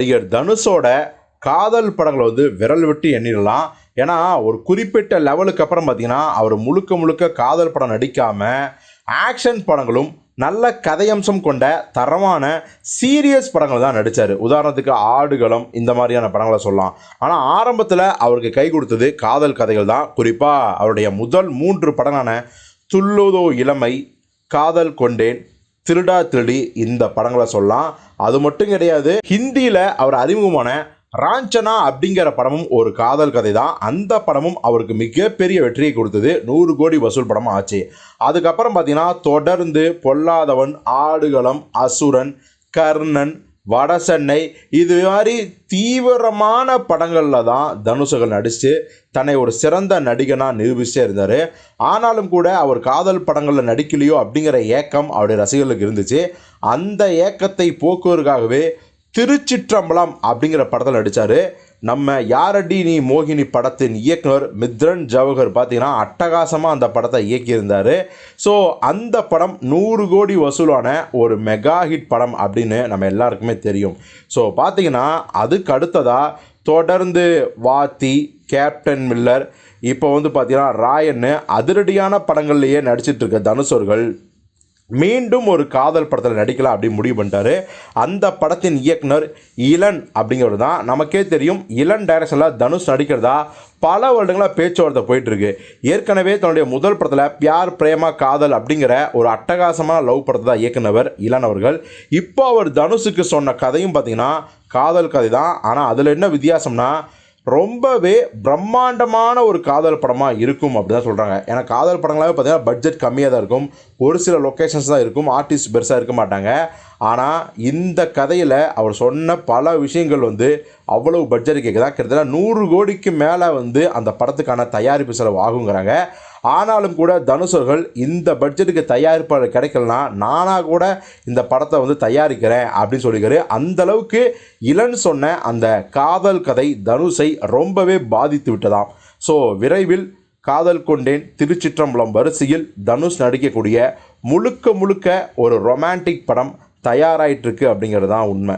நடிகர் தனுஷோட காதல் படங்களை வந்து விரல் விட்டு எண்ணிடலாம். ஏன்னா ஒரு குறிப்பிட்ட லெவலுக்கு அப்புறம் பார்த்தீங்கன்னா அவர் முழுக்க முழுக்க காதல் படம் நடிக்காமல் ஆக்ஷன் படங்களும் நல்ல கதையம்சம் கொண்ட தரமான சீரியஸ் படங்கள் தான் நடித்தார் உதாரணத்துக்கு ஆடுகளம் இந்த மாதிரியான படங்களை சொல்லலாம். ஆனால் ஆரம்பத்தில் அவருக்கு கை கொடுத்தது காதல் கதைகள் தான். குறிப்பாக அவருடைய முதல் மூன்று படங்களான துள்ளுதோ இளமை காதல் கொண்டேன் திருடா திருடி இந்த படங்களை சொல்லலாம். அது மட்டும் கிடையாது ஹிந்தியில் அவர் அறிமுகமான ராஞ்சனா அப்படிங்கிற படமும் ஒரு காதல் கதை தான் அந்த படமும் அவருக்கு மிகப்பெரிய வெற்றியை கொடுத்தது. நூறு கோடி வசூல் படமாக ஆச்சு. அதுக்கப்புறம் பார்த்தீங்கன்னா தொடர்ந்து பொல்லாதவன் ஆடுகளம் அசுரன் கர்ணன் வடசென்னை இது மாதிரி தீவிரமான படங்களில் தான் தனுஷகன் நடித்து தன்னை ஒரு சிறந்த நடிகனாக நிரூபிச்சே இருந்தார். ஆனாலும் கூட அவர் காதல் படங்களில் நடிக்கலையோ அப்படிங்கிற ஏக்கம் அவருடைய ரசிகர்களுக்கு இருந்துச்சு. அந்த ஏக்கத்தை போக்குவதற்காகவே திருச்சிற்றம்பலம் அப்படிங்கிற படத்தில் நடித்தார் நம்ம யாரடி நீ மோகினி படத்தின் இயக்குனர் மித்ரன் ஜவஹர்? பார்த்தீங்கன்னா அட்டகாசமாக அந்த படத்தை இயக்கியிருந்தார். ஸோ அந்த படம் நூறு கோடி வசூலான ஒரு மெகா ஹிட் படம் அப்படின்னு நம்ம எல்லாருக்குமே தெரியும். ஸோ பார்த்தீங்கன்னா அதுக்கு அடுத்ததாக தொடர்ந்து வாத்தி கேப்டன் மில்லர் இப்போ வந்து பார்த்தீங்கன்னா ராயன்னு அதிரடியான படங்கள்லேயே நடிச்சிட்டு இருக்க தனுஷர்கள் மீண்டும் ஒரு காதல் படத்தில் நடிக்கலாம் அப்படின்னு முடிவு பண்ணிட்டாரு. அந்த படத்தின் இயக்குனர் இளன் அப்படிங்கிறது தான். நமக்கே தெரியும் இளன் டைரக்ஷனில் தனுஷ் நடிக்கிறதா பல வருடங்களாக பேச்சுவார்த்தை போயிட்டுருக்கு. ஏற்கனவே தன்னுடைய முதல் படத்தில் பியார் பிரேமா காதல் அப்படிங்கிற ஒரு அட்டகாசமான லவ் படத்தை தான் இயக்குனவர் இளன் அவர்கள். இப்போ அவர் தனுஷுக்கு சொன்ன கதையும் பார்த்தீங்கன்னா காதல் கதை தான். ஆனால் அதில் என்ன வித்தியாசம்னா ரொம்பவே பிரம்மாண்டமான ஒரு காதல் படமாக இருக்கும் அப்படி தான் சொல்கிறாங்க ஏன்னா காதல் படங்களாகவே பார்த்தீங்கன்னா பட்ஜெட் கம்மியாக தான் இருக்கும். ஒரு சில லொக்கேஷன்ஸ் தான் இருக்கும். ஆர்டிஸ்ட் பெருசாக இருக்க மாட்டாங்க. ஆனால் இந்த கதையில் அவர் சொன்ன பல விஷயங்கள் வந்து அவ்வளவு பட்ஜெட் கேட்குதா கிட்டத்தட்ட நூறு கோடிக்கு மேலே வந்து அந்த படத்துக்கான தயாரிப்பு செலவு ஆகுங்கிறாங்க. ஆனாலும் கூட தனுஷர்கள் இந்த பட்ஜெட்டுக்கு தயாரிப்பாளர் கிடைக்கலனா நானாக கூட இந்த படத்தை வந்து தயாரிக்கிறேன் அப்படின்னு சொல்லிக்கிறாரு அந்தளவுக்கு இளன் சொன்ன அந்த காதல் கதை தனுஷை ரொம்பவே பாதித்து விட்டதாம். ஸோ விரைவில் காதல் கொண்டேன் திருச்சிற்றம்பலம் வரிசையில் தனுஷ் நடிக்கக்கூடிய முழுக்க முழுக்க ஒரு ரொமான்டிக் படம் தயாராயிட்டிருக்கு அப்படிங்கிறது தான் உண்மை.